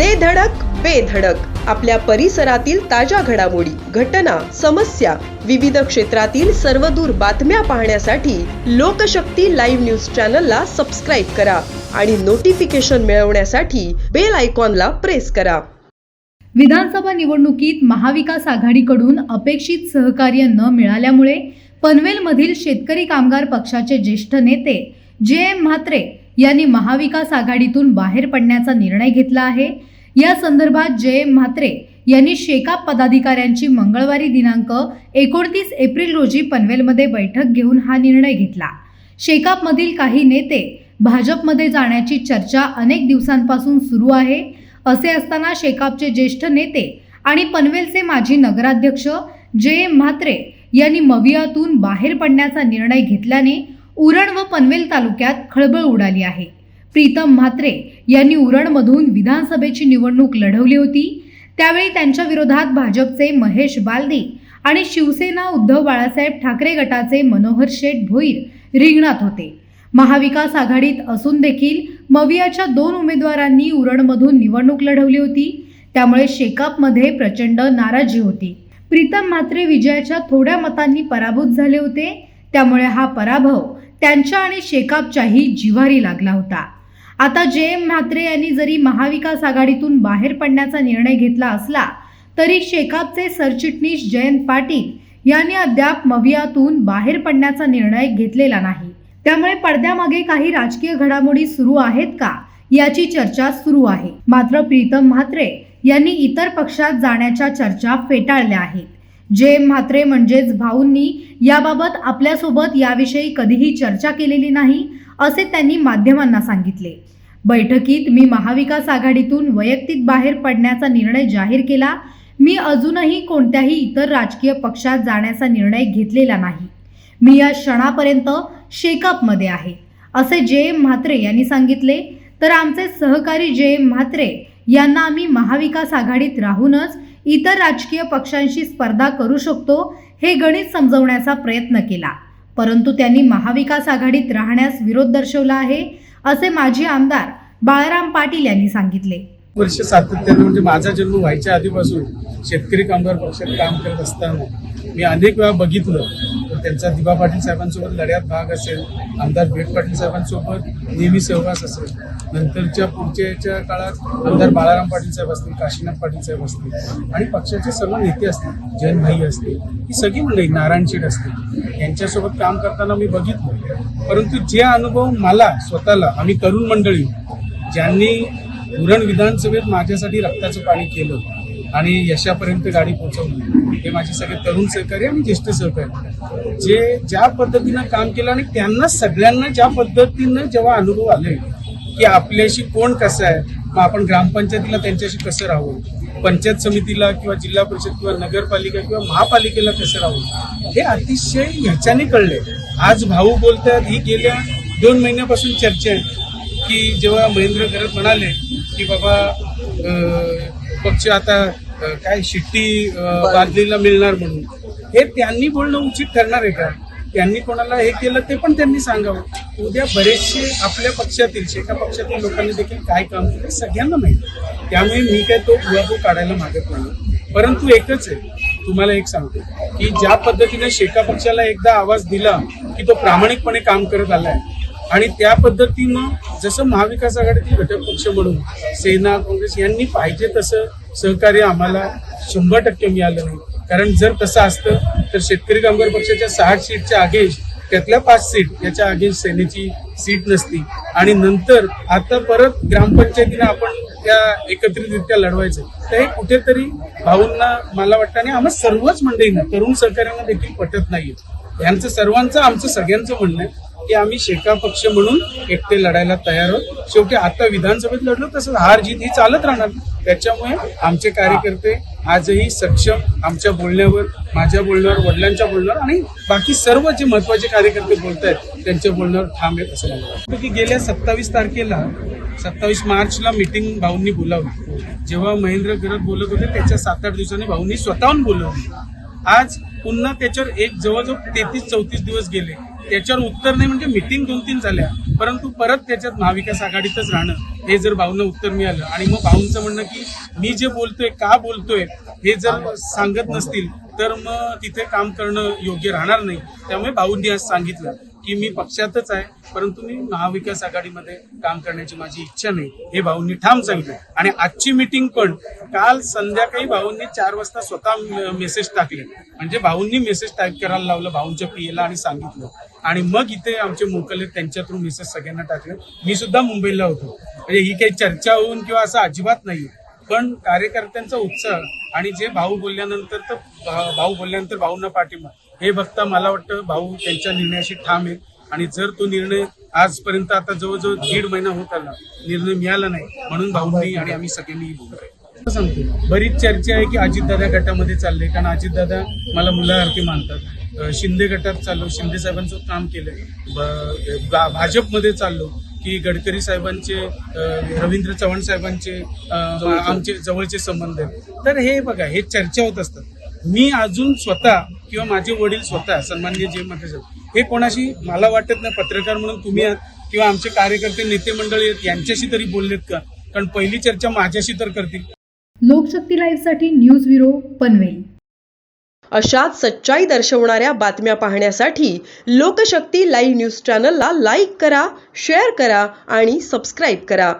दे धडक बेधडक आपल्या परिसरातील ताज्या घडामोडी घटना समस्या विविध क्षेत्रातील सर्वदूर बातम्या पाहण्यासाठी लोकशक्ती लाईव्ह न्यूज चॅनलला सबस्क्राईब करा आणि नोटिफिकेशन मिळवण्यासाठी बेल आयकॉनला प्रेस करा. विधानसभा निवडणुकीत महाविकास आघाडीकडून अपेक्षित सहकार्य न मिळाल्यामुळे पनवेलमधील शेतकरी कामगार पक्षाचे ज्येष्ठ नेते जे एम म्हात्रे यांनी महाविकास आघाडीतून बाहेर पडण्याचा निर्णय घेतला आहे. या संदर्भात जे एम म्हात्रे यांनी शेकाप पदाधिकाऱ्यांची मंगळवारी दिनांक एकोणतीस एप्रिल रोजी पनवेलमध्ये बैठक घेऊन हा निर्णय घेतला. शेकापमधील काही नेते भाजपमध्ये जाण्याची चर्चा अनेक दिवसांपासून सुरू आहे. असे असताना शेकापचे ज्येष्ठ नेते आणि पनवेलचे माजी नगराध्यक्ष जे एम म्हात्रे यांनी मवियातून बाहेर पडण्याचा निर्णय घेतल्याने उरण व पनवेल तालुक्यात खळबळ उडाली आहे. प्रीतम म्हात्रे यांनी उरणमधून विधानसभेची निवडणूक लढवली होती. त्यावेळी त्यांच्या विरोधात भाजपचे महेश बालदे आणि शिवसेना उद्धव बाळासाहेब ठाकरे गटाचे मनोहर शेठ भोईर रिंगणात होते. महाविकास आघाडीत असून देखील मवियाच्या दोन उमेदवारांनी उरणमधून निवडणूक लढवली होती. त्यामुळे शेकापमध्ये प्रचंड नाराजी होती. प्रीतम म्हात्रे विजयाच्या थोड्या मतांनी पराभूत झाले होते. त्यामुळे हा पराभव त्यांच्या आणि शेकापच्याही जिव्हारी लागला होता. आता जे एम म्हात्रे यांनी जरी महाविकास आघाडीतून बाहेर पडण्याचा निर्णय घेतला असला तरी शेकापचे सरचिटणीस जयंत पाटील यांनी अद्याप मवियातून बाहेर पडण्याचा निर्णय घेतलेला नाही. त्यामुळे पडद्यामागे काही राजकीय घडामोडी सुरू आहेत का याची चर्चा सुरू आहे. मात्र प्रीतम म्हात्रे यांनी इतर पक्षात जाण्याच्या चर्चा फेटाळल्या आहेत. जे म्हात्रे म्हणजेच भाऊंनी याबाबत आपल्यासोबत याविषयी कधीही चर्चा केलेली नाही असे त्यांनी माध्यमांना सांगितले. बैठकीत मी महाविकास आघाडीतून वैयक्तिक बाहेर पडण्याचा निर्णय जाहीर केला. मी अजूनही कोणत्याही इतर राजकीय पक्षात जाण्याचा निर्णय घेतलेला नाही. मी या क्षणापर्यंत शेकअपमध्ये आहे. असे जे एम म्हात्रे यांनी सांगितले तर आमचे सहकारी जे एम म्हात्रे यांना आम्ही महाविकास आघाडीत राहूनच इतर राजकीय पक्षांशी स्पर्धा करू शकतो हे गणित समजवण्याचा प्रयत्न केला. परंतु त्यांनी महाविकास आघाडीत राहण्यास विरोध दर्शवला आहे असे माजी आमदार बाळाराम पाटील यांनी सांगितले. वर्ष सातत्याने म्हणजे माझा जन्म व्हायच्या आधीपासून शेतकरी कामगार पक्षात काम करत असताना मी अनेक वेळा बघितलं तर त्यांचा दिबा पाटील साहेबांसोबत लढ्यात भाग असेल आमदार भेट पाटील साहेबांसोबत नेहमी सहवास असेल. नंतरच्या पुढच्या काळात आमदार बाळाराम पाटील साहेब असतील काशीनाथ पाटील साहेब असतील आणि पक्षाचे सर्व नेते असतील जैन भाई असतील ही सगळी मंडळी नारायण शेठ असतील यांच्यासोबत काम करताना मी बघितलं. परंतु जे अनुभव मला स्वतःला आम्ही तरुण मंडळी ज्यांनी उरण विधानसभेत माझ्यासाठी रक्ताचं पाणी केलं आणि यशापर्यंत गाडी पोहोचवली. हे माझे सगळे तरुण सहकारी आणि ज्येष्ठ सहकारी. जे ज्या पद्धतीनं काम केलं आणि त्यांना सगळ्यांना ज्या पद्धतीनं जेव्हा अनुभव आले की आपल्याशी कोण कसं आहे मग आपण ग्रामपंचायतीला त्यांच्याशी कसं राहू? पंचायत समितीला किंवा जिल्हा परिषद किंवा नगरपालिका किंवा महापालिकेला कसं राहू? हे अतिशय ह्याच्याने कळले. आज भाऊ बोलतात ही गेल्या दोन महिन्यापासून चर्चा आहे की जेव्हा महेंद्र घरत म्हणाले की बाबा पक्ष आता काय शिट्टी बादलीला मिळणार म्हणून. हे त्यांनी बोलणं उचित ठरणार आहे का? त्यांनी कोणाला हे केलं ते पण त्यांनी सांगावं. उद्या बरेचसे आपल्या पक्षातील शेका पक्षातील लोकांनी देखील काय काम केलं सगळ्यांना माहिती त्यामुळे मी काय तो उहापोह काढायला मागत नाही. परंतु एकच आहे तुम्हाला एक सांगतो की ज्या पद्धतीने शेका पक्षाला एकदा आवाज दिला की तो प्रामाणिकपणे काम करत आलाय आणि त्या पद्धतीनं जसं महाविकास आघाडीतील घटक पक्ष म्हणून सेना काँग्रेस यांनी पाहिजे तसं सहकार्य आम्हाला शंभर टक्के मिळालं नाही. कारण जर तसं असतं तर शेतकरी कामगार पक्षाच्या सहा सीटच्या अगेन्स्ट त्यातल्या पाच सीट याच्या अगेन्स्ट सेनेची सीट नसती. आणि नंतर आता परत ग्रामपंचायतीने आपण त्या एकत्रितरित्या लढवायचं. तर हे कुठेतरी भाऊंना मला वाटतं आणि आम्हाला सर्वच मंडळींना तरुण सहकार्यांना देखील पटत नाहीये. यांचं सर्वांचं आमचं सगळ्यांचं म्हणणं आहे की आम्ही शेका पक्ष म्हणून एकटे लढायला तयार आहोत. शेवटी आता विधानसभेत लढलो तसंच हार जीत ही चालत राहणार. त्याच्यामुळे आमचे कार्यकर्ते आजही सक्षम आमच्या बोलण्यावर माझ्या बोलण्यावर वडिलांच्या बोलण्यावर आणि बाकी सर्व जे महत्त्वाचे कार्यकर्ते बोलत आहेत त्यांच्या बोलण्यावर ठाम आहेत असं की गेल्या सत्तावीस तारखेला सत्तावीस मार्चला मीटिंग भाऊंनी बोलावली. जेव्हा महेंद्र गरज बोलत होते त्याच्या सात आठ दिवसांनी भाऊंनी स्वतःहून बोलवली. आज पुन्हा त्याच्यावर एक जवळजवळ तेहतीस चौतीस दिवस गेले. त्याच्यावर उत्तर नाही म्हणजे मिटिंग दोन तीन झाल्या. परंतु परत त्याच्यात महाविकास आघाडीतच राहणं हे जर भाऊंना उत्तर मिळालं. आणि मग भाऊंचं म्हणणं की मी जे बोलतोय का बोलतोय हे जर सांगत नसतील तर मग तिथे काम करणं योग्य राहणार नाही. त्यामुळे भाऊंनी आज सांगितलं. की मी पक्षातच आहे परंतु मी महाविकास आघाडीमध्ये काम करण्याची माझी इच्छा नाही. हे भाऊंनी ठाम सांगितलं. आणि आजची मीटिंग पण काल संध्याकाळी भाऊंनी चार वाजता स्वतः मेसेज टाकले. म्हणजे भाऊंनी मेसेज टाईप करायला लावलं भाऊंच्या पीएला आणि सांगितलं. आणि मग इथे आमचे मोकले त्यांच्या थ्रू मेसेज सगळ्यांना टाकले. मी सुद्धा मुंबईला होतो. म्हणजे ही काही चर्चा होऊन किंवा असं अजिबात नाही पण कार्यकर्त्यांचा उत्साह आणि जे भाऊ बोलल्यानंतर तर भाऊ बोलल्यानंतर भाऊंना पाठिंबा. हे बघता मला वाटतं भाऊ त्यांच्या निर्णयाशी ठाम आहेत आणि जर तो निर्णय आजपर्यंत आता जवळजवळ दीड महिना होत आला निर्णय मिळाला नाही म्हणून भाऊंनी आणि आम्ही सगळ्यांनी बोलतोय. सांगतो बरीच चर्चा आहे की अजितदादा गटामध्ये चालले कारण अजितदादा मला मुलासारखे मानतात. शिंदे गटात चाललो शिंदे साहेबांचं काम भा- भाजपमध्ये चाललो की गडकरी साहेबांचे रवींद्र चव्हाण साहेबांचे आमचे जवळचे संबंध आहेत. तर हे बघा हे चर्चा होत असतात. मी अजून स्वतः किंवा माझे वडील स्वतः सन्मान्य जे मध्ये हे कोणाशी मला वाटत नाही पत्रकार म्हणून तुम्ही आहात किंवा आमचे कार्यकर्ते नेते मंडळी आहेत यांच्याशी तरी बोललेत का? कारण पहिली चर्चा माझ्याशी तर करतील. लोकशक्ती लाईव्हसाठी न्यूज ब्युरो पनवेल. अशाच सच्चाई दर्शवणाऱ्या बातम्या पाहण्यासाठी लोकशक्ती लाईव्ह न्यूज चॅनलला लाईक करा शेअर करा आणि सबस्क्राईब करा.